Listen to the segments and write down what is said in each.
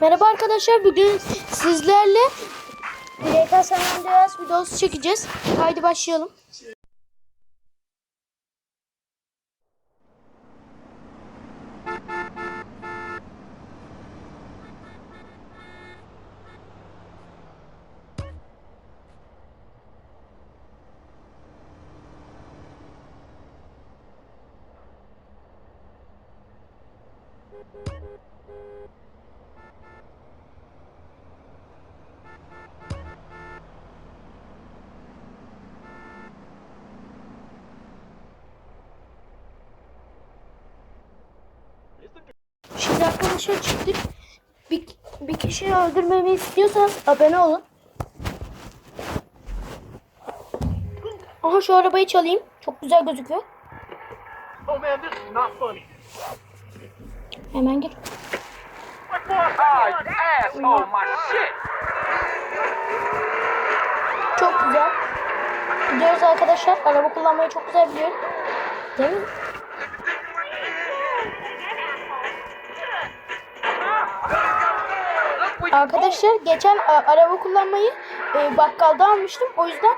Merhaba arkadaşlar bugün sizlerle GTA San Andreas videosu çekeceğiz. Haydi başlayalım. Arkadaşlar çıktık. Bir, bir kişiyi öldürmemi istiyorsanız abone olun. Aha şu arabayı çalayım. Çok güzel gözüküyor. Oh man, this is not funny. Hemen gir. Çok güzel. Gidiyoruz arkadaşlar. Araba kullanmayı çok güzel biliyorum. Değil mi? Arkadaşlar geçen araba kullanmayı e, bakkalda almıştım. O yüzden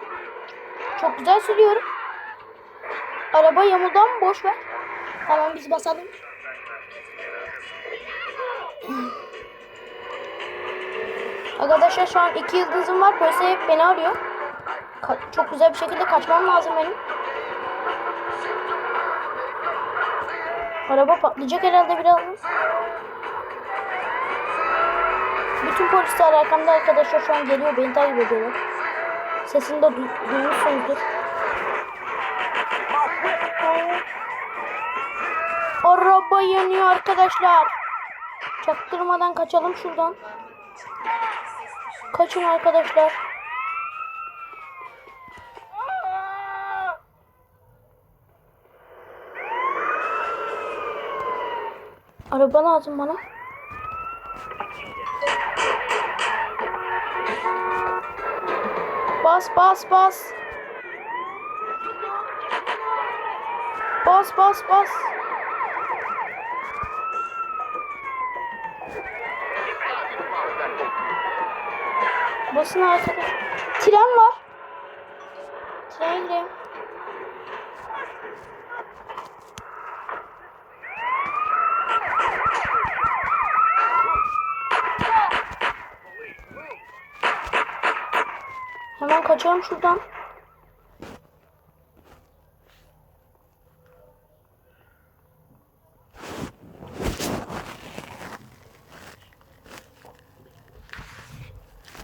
çok güzel sürüyorum. Araba yamuldu ama boş ver. Hemen biz basalım. Arkadaşlar şu an iki yıldızım var. Polis hep beni arıyor. Ka- çok güzel bir şekilde kaçmam lazım benim. Araba patlayacak herhalde birazdan. Bütün polisler arkamda arkadaşlar şu an geliyor beni takip ediyorlar. Sesini de duy- duymuşsunuzdur. Araba yanıyor arkadaşlar. Çaktırmadan kaçalım şuradan. Kaçın arkadaşlar. Araba lazım bana. Bas bas bas. Bas bas bas. Basın arkadaş. Tren var. Trene gireyim. Hemen kaçalım şuradan.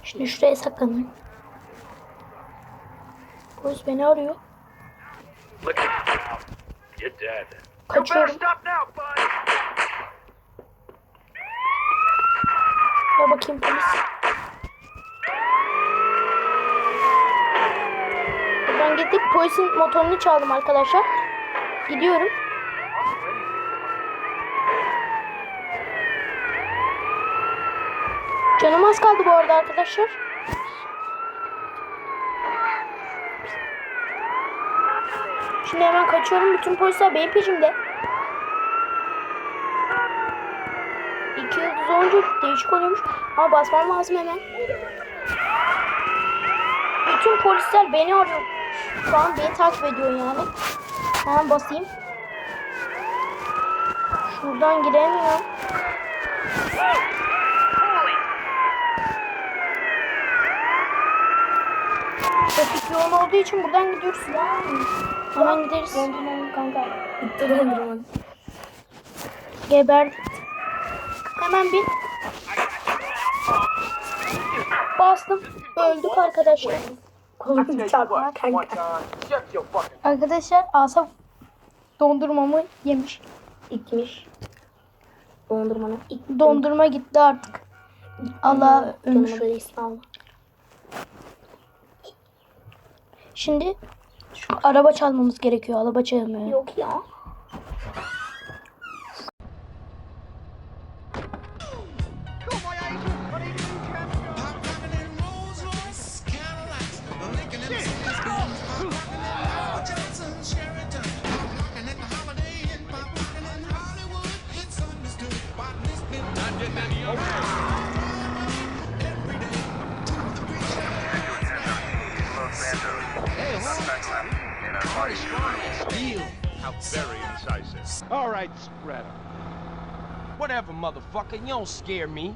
Şimdi şuraya saklanayım. Polis beni arıyor. Kaçıyorum. Ya bakayım polis. Buradan gittik. Polisin motorunu çaldım arkadaşlar. Gidiyorum. Canım az kaldı bu arada arkadaşlar. Şimdi hemen kaçıyorum. Bütün polisler benim peşimde. İki yıldız olunca değişik oluyormuş. Ama basmam lazım hemen. Bütün polisler beni arıyor. Şu an beni takip ediyor yani. Hemen basayım. Şuradan giremiyorum. Trafik yoğun olduğu için buradan gidiyoruz. Hemen gideriz. kanka. Geber. Hemen bir bastım. Öldük arkadaşlar. Kolum çarpma kanka. Arkadaşlar Asaf dondurmamı yemiş. İkmiş. Dondurmanı. İk. Dondurma gitti artık. Allah ömür. Şimdi şu araba çalmamız gerekiyor. Araba çalmıyor. Yok ya. Very incisive. All right, spread. Whatever, motherfucker, you don't scare me.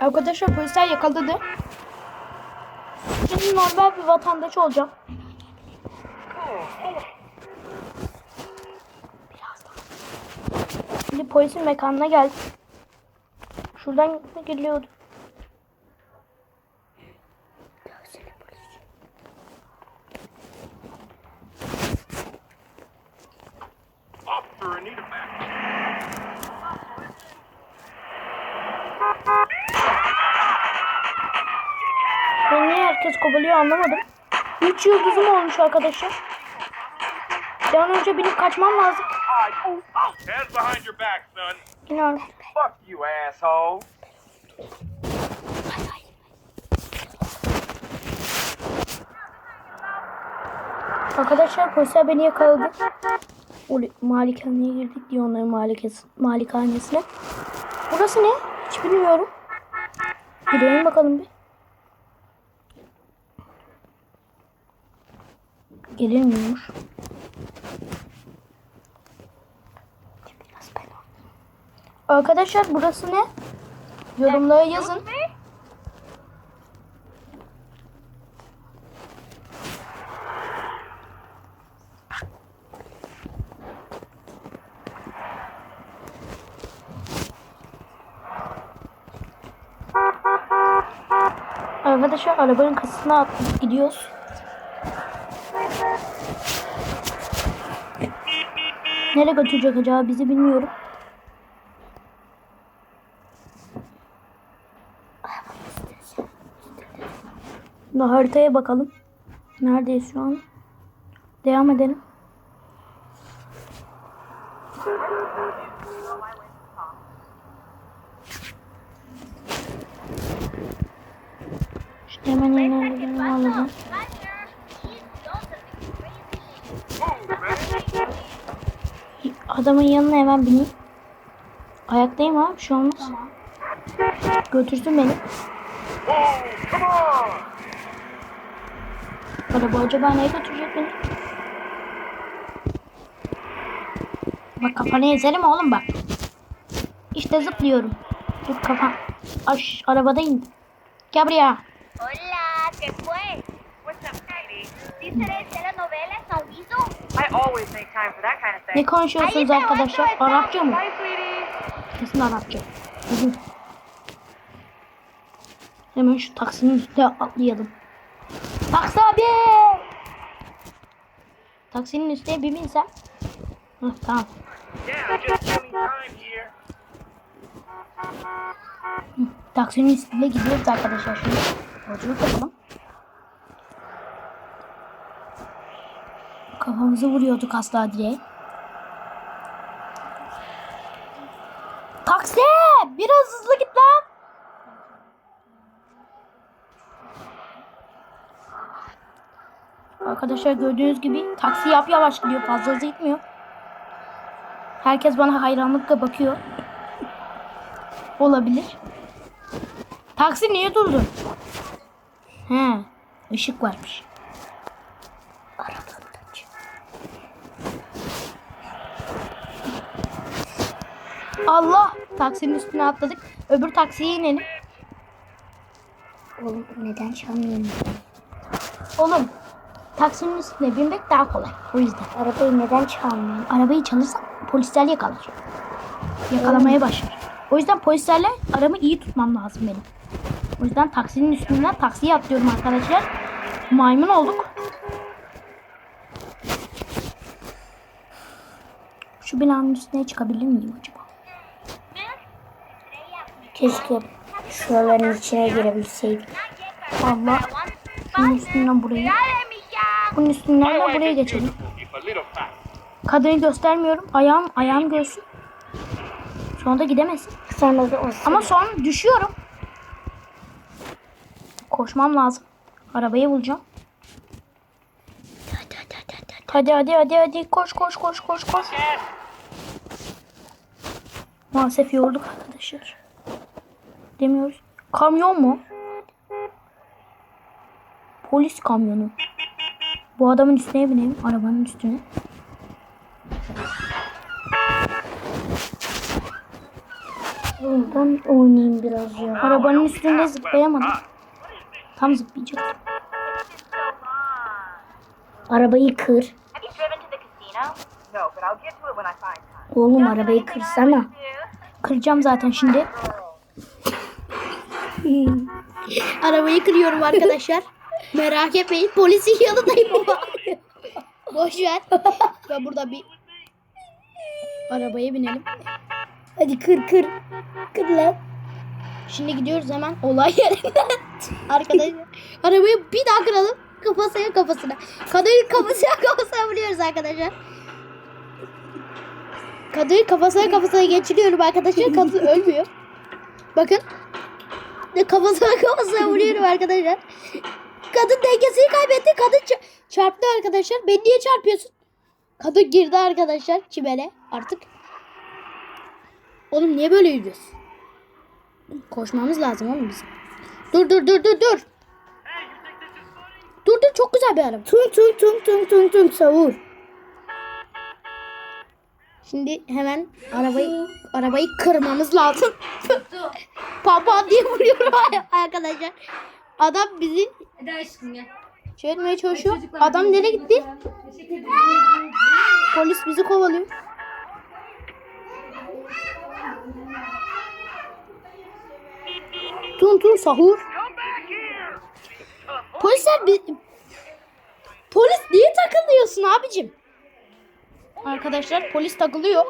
Arkadaşlar polisler yakaladı. Şimdi normal bir vatandaş olacağım. Oh, oh. Polisin mekanına geldim. Şuradan geliyordu. Beni niye herkes kovalıyor anlamadım. 3 yıldızım olmuş arkadaşlar. Bir an önce binip kaçmam lazım. Hands behind your back, son. Öyle. Fuck you, asshole. Arkadaşlar polisler beni yakaladı. Malikaneye girdik diye onların malikesi, malikanesine. Burası ne? Hiç bilmiyorum. Gidelim bakalım bir. Gelinmiyormuş. Arkadaşlar burası ne? Yorumlara yazın. Arkadaşlar arabanın kasasına attık gidiyoruz. Nereye götürecek acaba bizi bilmiyorum. Şimdi haritaya bakalım. Neredeyiz şu an? Devam edelim. İşte hemen ilerledim. Alalım. Adamın yanına hemen bineyim. Ayaktayım abi bir şey olmaz. Götürsün beni. Araba acaba neye götürecek beni? Bak kafanı ezerim oğlum bak. İşte zıplıyorum. Dur kafam. Aş arabadayım. Gel buraya. Hola, ¿qué fue? What's up, Katie? ¿Viste telenovelas, Mauricio? I always make time for that kind of Ne konuşuyorsunuz arkadaşlar? Arapça mı? Kesin Arapça. Hemen şu taksinin üstüne atlayalım. Taksi abi! Taksinin üstüne bir binsem. Heh, tamam. Here. Taksinin üstüne gidiyoruz arkadaşlar şimdi. Yolculuk yapalım. Kafamızı vuruyorduk asla diye. Taksi! Biraz hızlı git lan. Arkadaşlar gördüğünüz gibi taksi yap yavaş gidiyor. Fazla hızlı gitmiyor. Herkes bana hayranlıkla bakıyor. Olabilir. Taksi niye durdu? He, ışık varmış. Allah! Taksinin üstüne atladık. Öbür taksiye inelim. Oğlum neden çalmıyorum? Oğlum, taksinin üstüne binmek daha kolay. O yüzden. Arabayı neden çalmıyorum? Arabayı çalırsam polisler yakalar. Yakalamaya başlar. O yüzden polislerle aramı iyi tutmam lazım benim. O yüzden taksinin üstünden taksiye atlıyorum arkadaşlar. Maymun olduk. Şu binanın üstüne çıkabilir miyim acaba? Keşke şuraların içine girebilseydik. Allah. Bunun üstünden buraya. Bunun üstünden de buraya geçelim. Kadını göstermiyorum. Ayağım, ayağım görsün. Sonra da gidemesin. Sonra da o Ama sonra düşüyorum. Koşmam lazım. Arabayı bulacağım. Hadi hadi hadi hadi koş koş koş koş koş. Maalesef yorulduk arkadaşlar. Demiyoruz. Kamyon mu? Polis kamyonu. Bu adamın üstüne bineyim. Arabanın üstüne. Buradan oynayayım biraz ya. Arabanın üstünde zıplayamadım. Tam zıplayacak. Arabayı kır. Oğlum arabayı kırsana. Kıracağım zaten şimdi. Arabayı kırıyorum arkadaşlar. Merak etmeyin. Polisin yanındayım ama. Boş ver. Ben burada bir arabaya binelim. Hadi kır kır. Kır lan. Şimdi gidiyoruz hemen olay yerinden. Arkadaşlar arabayı bir daha kıralım. Kafasına kafasına. Kadıyı kafasına kafasına vuruyoruz arkadaşlar. Kadıyı kafasına kafasına geçiriyorum arkadaşlar. Kadı ölmüyor. Bakın. Kafasına kafasına vuruyorum arkadaşlar. Kadın dengesini kaybetti. Kadın ça- çarptı arkadaşlar. Beni niye çarpıyorsun? Kadın girdi arkadaşlar çimene artık. Oğlum niye böyle yürüyorsun? Koşmamız lazım oğlum bizim. Dur dur dur dur dur. Dur dur çok güzel bir araba. Tung tung tung tung tung tung savur. Şimdi hemen arabayı arabayı kırmamız lazım. Papa diye vuruyorum arkadaşlar. Adam bizi çevirmeye çalışıyor. Adam nereye gitti? Polis bizi kovalıyor. Tun tun sahur. Polisler bi- Polis niye takılıyorsun abicim? Arkadaşlar polis takılıyor.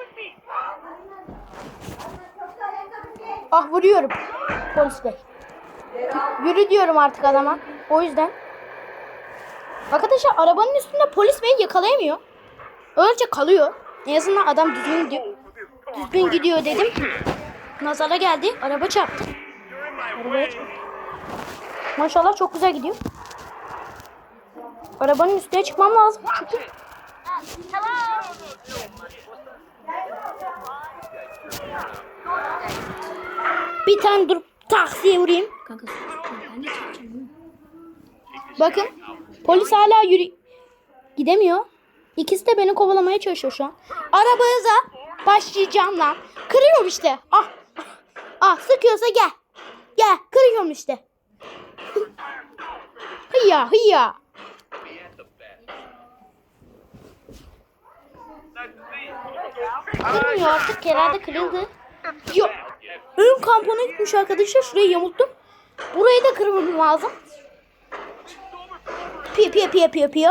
Ah vuruyorum. Polis bey. Yürü diyorum artık adama. O yüzden. Arkadaşlar arabanın üstünde polis bey yakalayamıyor. Öylece kalıyor. En azından adam düzgün gidiyor. Düzgün gidiyor dedim. Nazara geldi. Araba çarptı. Arabaya çarptı. Maşallah çok güzel gidiyor. Arabanın üstüne çıkmam lazım. Çünkü? Bir tane durup taksiye vurayım. Bakın polis hala yürü gidemiyor. İkisi de beni kovalamaya çalışıyor şu an. Arabanıza başlayacağım lan. Kırıyorum işte. Ah. Ah sıkıyorsa gel. Gel kırıyorum işte. hıyya hıyya. Kırmıyor artık herhalde kırıldı. Yok. Ön kampona gitmiş arkadaşlar. Şurayı yamulttum. Burayı da kırmam lazım. Piyo piyo piyo piyo piyo.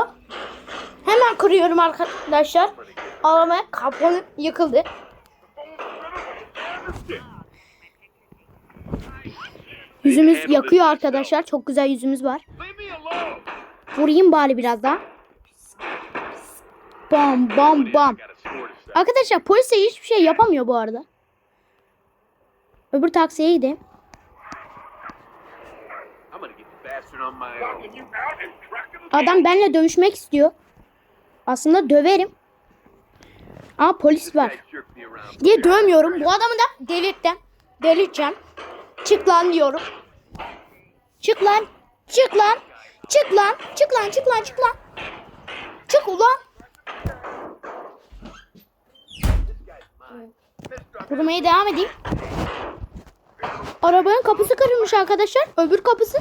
Hemen kırıyorum arkadaşlar. Arama kamponu yıkıldı. Yüzümüz yakıyor arkadaşlar. Çok güzel yüzümüz var. Vurayım bari biraz daha. Bam bam bam. Arkadaşlar polis de hiçbir şey yapamıyor bu arada. Öbür taksiye gideyim. Adam benimle dövüşmek istiyor. Aslında döverim. Ama polis var. Diye dövmüyorum. Bu adamı da delirttim. Delirteceğim. Çık lan diyorum. Çık lan. Çık lan. Çık lan. Çık lan. Çık lan. Çık lan. Çık ulan. Vurmaya devam edeyim. Arabanın kapısı kırılmış arkadaşlar. Öbür kapısı.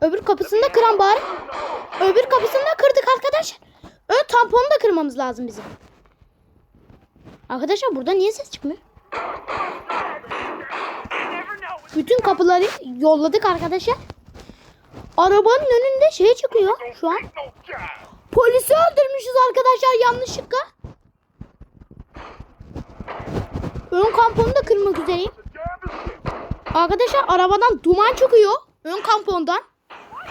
Öbür kapısını da kıran bari. Öbür kapısını da kırdık arkadaşlar. Ön tamponu da kırmamız lazım bizim. Arkadaşlar burada niye ses çıkmıyor? Bütün kapıları yolladık arkadaşlar. Arabanın önünde şey çıkıyor şu an. Polisi öldürmüşüz arkadaşlar yanlışlıkla. Ön kamponu da kırmak üzereyim. Arkadaşlar arabadan duman çıkıyor. Ön kampondan.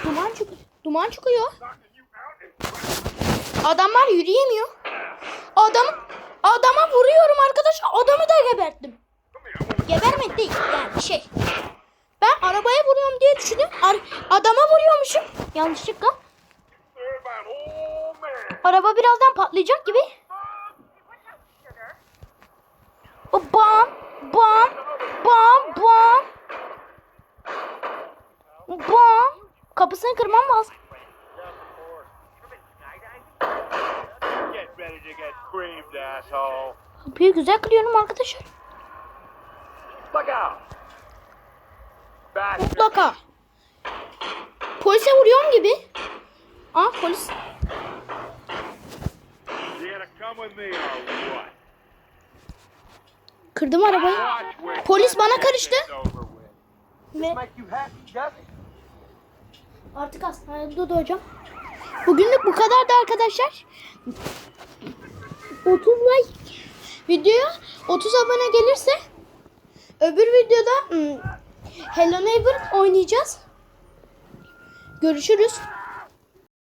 Duman çıkıyor. Duman çıkıyor. Adamlar yürüyemiyor. Adam adama vuruyorum arkadaşlar. Adamı da geberttim. Gebermek değil yani şey. Ben arabaya vuruyorum diye düşündüm. Ar- adama vuruyormuşum. Yanlışlıkla. Araba birazdan patlayacak gibi. O bam bam bam bam bam. Kapısını kırmam lazım. Kapıyı güzel kırıyorum arkadaşlar. Mutlaka. Polise vuruyorum gibi. Aa polis. Kırdım arabayı. Polis bana karıştı. Ve artık hastanede doğacağım. Bugünlük bu kadardı arkadaşlar. 30 like videoya 30 abone gelirse öbür videoda hmm, Hello Neighbor oynayacağız. Görüşürüz.